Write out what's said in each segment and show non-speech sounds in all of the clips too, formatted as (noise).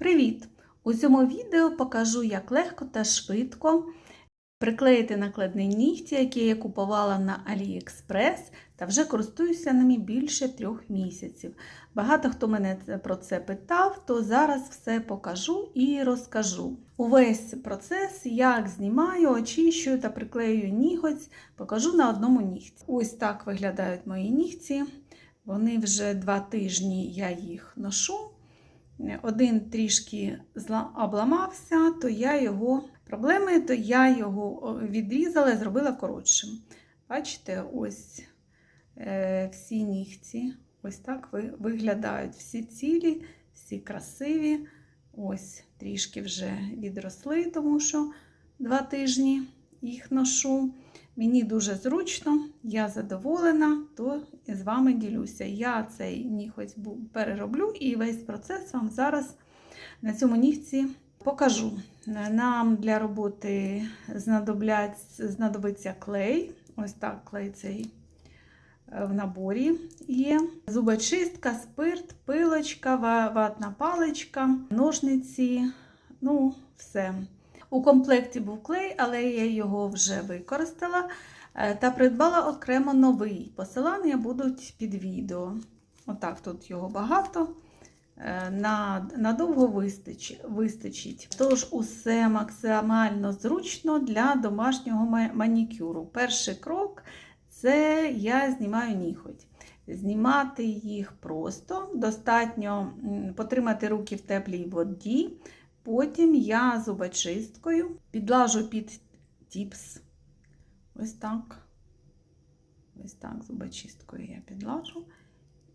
Привіт! У цьому відео покажу, як легко та швидко приклеїти накладні нігті, які я купувала на AliExpress та вже користуюся ними більше трьох місяців. Багато хто мене про це питав, то зараз все покажу і розкажу. Увесь процес, як знімаю, очищую та приклеюю ніготь, покажу на одному нігті. Ось так виглядають мої нігті. Вони вже два тижні я їх ношу. Один трішки обламався, то я його проблеми, то я його відрізала і зробила коротшим. Бачите, ось е, всі нігті, ось так ви- виглядають всі цілі, всі красиві. Ось трішки вже відросли, тому що два тижні їх ношу. Мені дуже зручно, я задоволена, то з вами ділюся. Я цей ніготь перероблю і весь процес вам зараз на цьому нігці покажу. Нам для роботи знадобиться клей. Ось так клей цей е, в наборі є. Зубочистка, спирт, пилочка, ватна паличка, ножниці. Ну, все. У комплекті був клей, але я його вже використала е, та придбала окремо новий. Посилання будуть під відео. Отак тут його багато. Е, надовго вистачить. Тож усе максимально зручно для домашнього манікюру. Перший крок це я знімаю ніготь. Знімати їх просто, достатньо потримати руки в теплій воді. Потім я зубочисткою підлажу під тіпс. Ось так. Ось так зубочисткою я підлажу.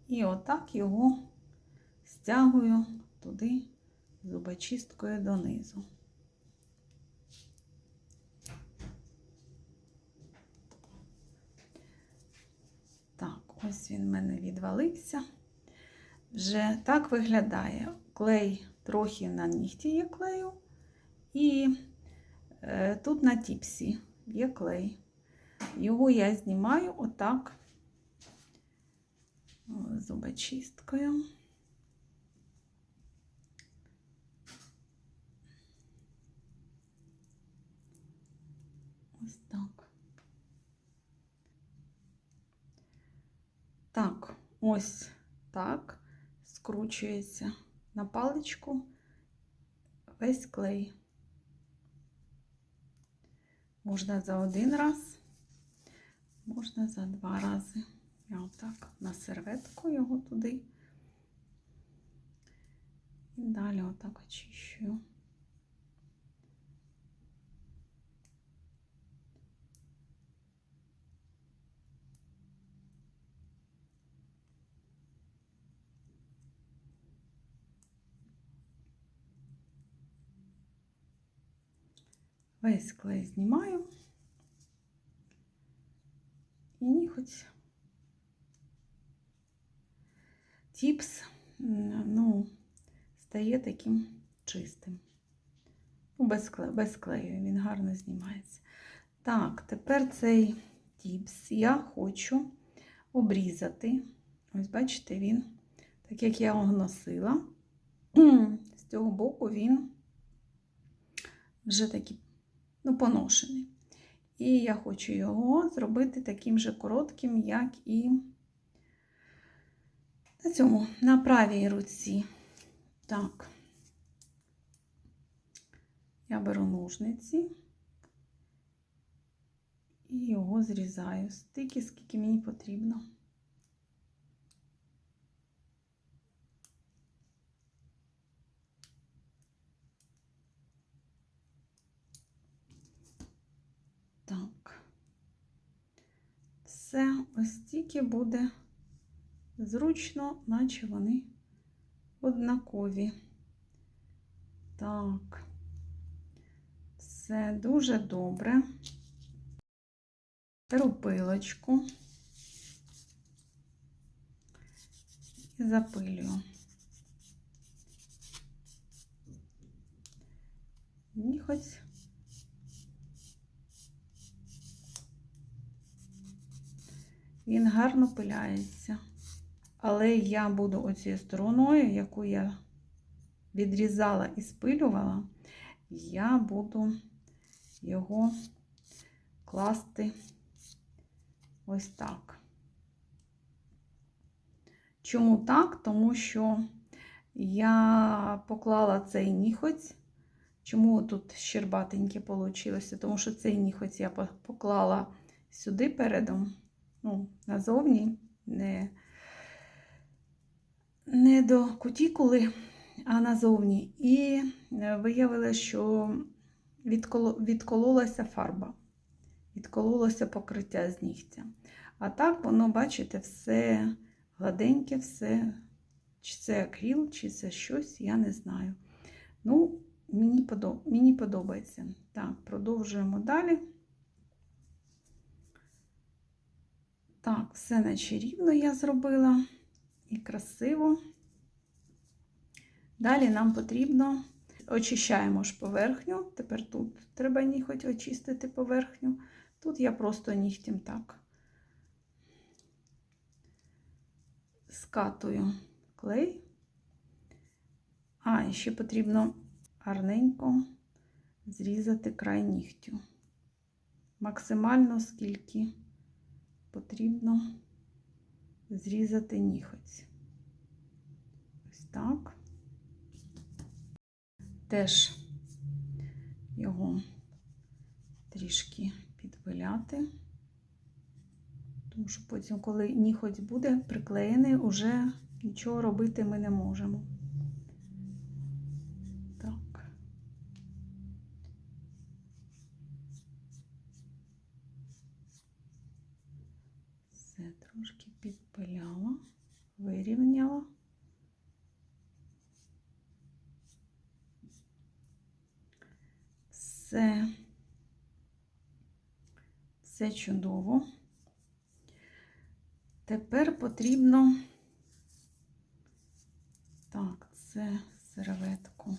І отак його стягую туди зубочисткою донизу. Так, ось він в мене відвалився. Вже так виглядає. Клей трохи на нігті є клею. І е, тут на тіпсі є клей. Його я знімаю отак зубочисткою. Ось так. Так, ось так скручується на паличку весь клей. Можна за один раз, можна за два рази. Я отак на серветку його туди. І далі отак очищую. Весь клей знімаю. І ніготь. Тіпс, ну, стає таким чистим. Ну, без, клею, без клею, він гарно знімається. Так, тепер цей тіпс я хочу обрізати. Ось, бачите, він, так як я його носила, (clears throat) з цього боку він вже такий ну, поношений. І я хочу його зробити таким же коротким, як і на цьому, на правій руці. Так, я беру ножниці і його зрізаю стільки, скільки мені потрібно. Так. Все ось стільки буде зручно, наче вони однакові. Так, все дуже добре. Беру пилочку і запилюю. Ніготь. Він гарно пиляється. Але я буду оцією стороною, яку я відрізала і спилювала, я буду його класти ось так. Чому так? Тому що я поклала цей ніхоть. Чому тут щербатеньке вийшло? Тому що цей ніхоть я поклала сюди передом, ну, назовні, не, не до кутікули, а назовні. І виявилося, що відколо, відкололася фарба, відкололося покриття з нігтя. А так воно, бачите, все гладеньке, все, чи це акріл, чи це щось, я не знаю. Ну, мені подобається. Так, продовжуємо далі. Так, все наче рівно я зробила і красиво. Далі нам потрібно очищаємо ж поверхню. Тепер тут треба ніхоть очистити поверхню. Тут я просто нігтем так скатую клей. А, і ще потрібно гарненько зрізати край нігтю. Максимально скільки потрібно зрізати ніготь. Ось так. Теж його трішки підпиляти. Тому що потім, коли ніхоть буде приклеєний, уже нічого робити ми не можемо. Так. Все трошки підпиляла, вирівняла. Все, все чудово. Тепер потрібно, так, це серветку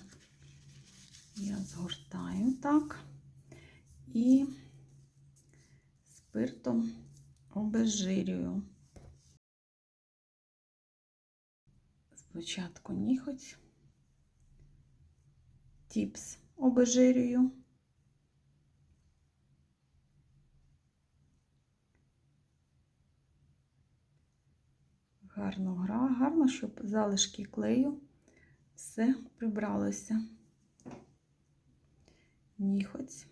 я згортаю так і спиртом обезжирюю. Спочатку ніхоть, тіпс обезжирюю. Гарно гра, гарно, щоб залишки клею все прибралося. Ніхоть.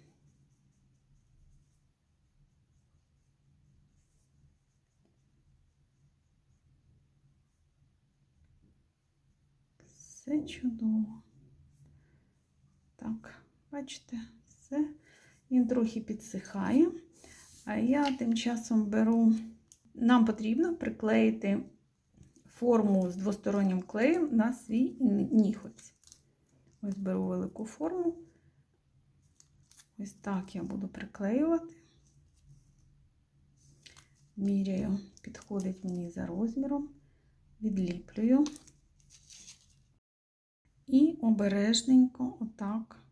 Все чудово. Так, бачите, все. Він трохи підсихає, а я тим часом беру, нам потрібно приклеїти форму з двостороннім клеєм на свій ніхоть. Ось беру велику форму. Ось так я буду приклеювати. Міряю, підходить мені за розміром, відліплюю і обережненько отак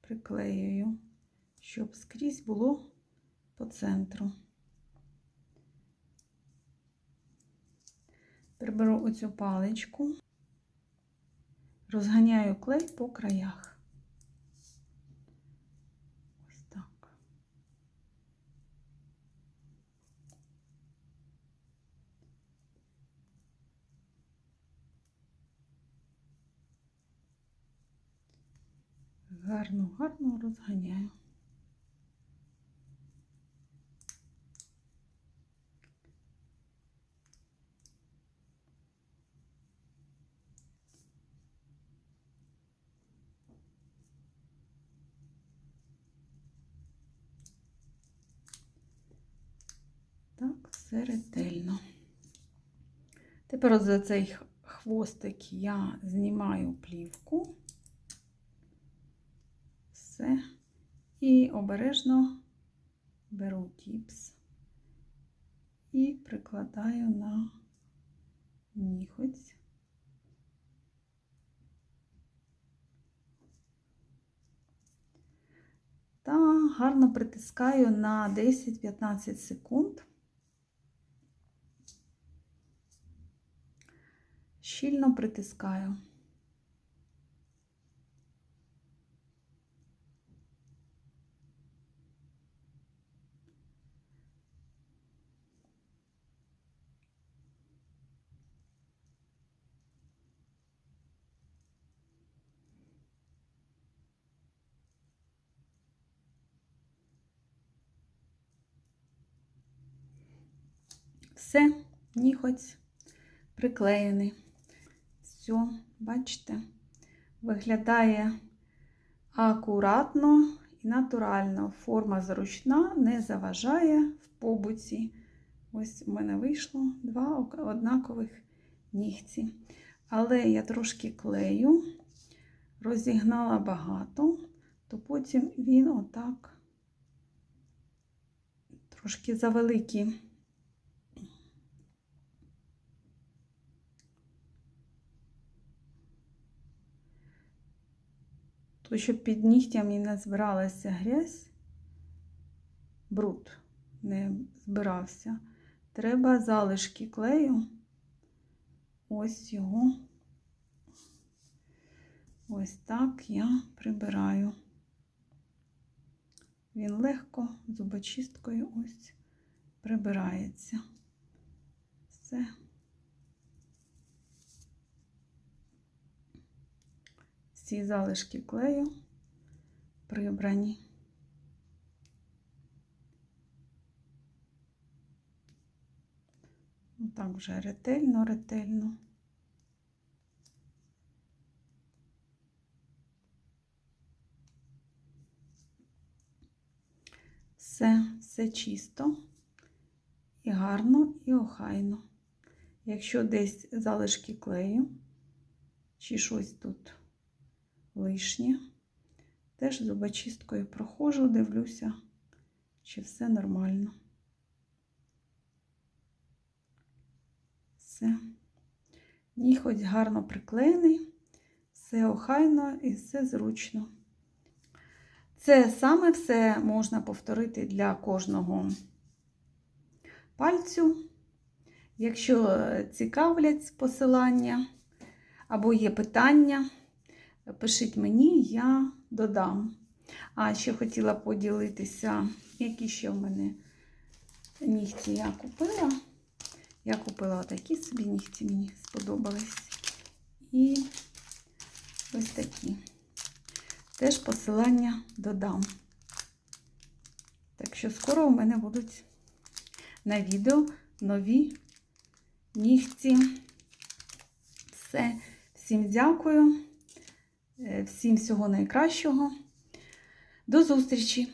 приклеюю, щоб скрізь було по центру. Приберу оцю паличку, розганяю клей по краях. Ось так. Гарно, гарно розганяю. Так, ретельно. Тепер за цей хвостик я знімаю плівку, все, і обережно беру тіпс і прикладаю на ніхоть. Та гарно притискаю на 10-15 секунд. Щільно притискаю. Все, ніготь приклеєний. Все, бачите, виглядає акуратно і натурально. Форма зручна, не заважає в побуті. Ось у мене вийшло два однакових нігті. Але я трошки клею, розігнала багато, то потім він отак трошки завеликий. То щоб під нігтями не збиралася грязь, бруд не збирався, треба залишки клею, ось його, ось так я прибираю. Він легко зубочисткою ось прибирається. Все. Всі залишки клею прибрані. Так вже ретельно, ретельно. Все, все чисто і гарно, і охайно. Якщо десь залишки клею, чи щось тут лишнє. Теж зубочисткою проходжу, дивлюся, чи все нормально. Все. Ніхоть гарно приклеєний, все охайно і все зручно. Це саме все можна повторити для кожного пальцю. Якщо цікавлять посилання або є питання, пишіть мені, я додам. А ще хотіла поділитися, які ще в мене нігті я купила. Я купила такі собі нігті, мені сподобались. І ось такі. Теж посилання додам. Так що скоро у мене будуть на відео нові нігті. Все. Всім дякую. Всім всього найкращого. До зустрічі!